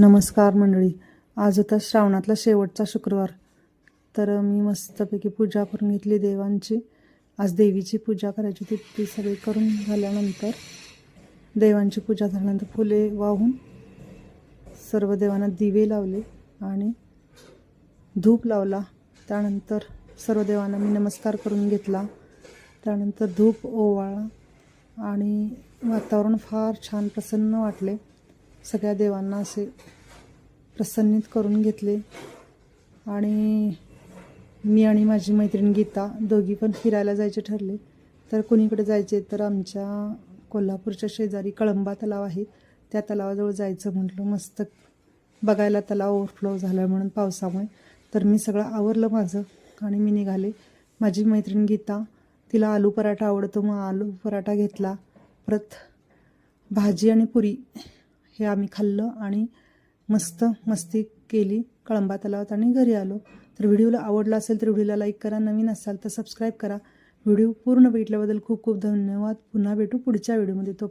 नमस्कार मंडळी. आज होता श्रावणातला शेवटचा शुक्रवार. तर मी मस्तपैकी पूजा करून घेतली देवांची. आज देवीची पूजा करायची होती. ती सगळी करून झाल्यानंतर देवांची पूजा झाल्यानंतर फुले वाहून सर्व देवांना दिवे लावले आणि धूप लावला. त्यानंतर सर्व देवांना मी नमस्कार करून घेतला. त्यानंतर धूप ओवाळा आणि वातावरण फार छान प्रसन्न वाटले. सगळ्या देवांना असे प्रसन्नित करून घेतले. आणि मी आणि माझी मैत्रीण गीता दोघी पण फिरायला जायचे ठरले. तर कुणीकडे जायचे? तर आमच्या कोल्हापूरच्या शेजारी कळंबा तलाव आहे. त्या तलावाजवळ जायचं म्हटलं मस्त बघायला तलाव ओव्हरफ्लो झाला म्हणून पावसामुळे. तर मी सगळं आवरलं माझं आणि मी निघाले. माझी मैत्रीण गीता तिला आलू पराठा आवडतो मग आलू पराठा घेतला. परत भाजी आणि पुरी. हे आम्ही खाल्लं आणि मस्त मस्ती केली. कळंबा तलावात आणि घरी आलो. तर व्हिडिओला आवडला असेल तर व्हिडिओला लाईक करा. नवीन असाल तर सबस्क्राईब करा. व्हिडिओ पूर्ण भेटल्याबद्दल खूप खूप धन्यवाद. पुन्हा भेटू पुढच्या व्हिडिओमध्ये तो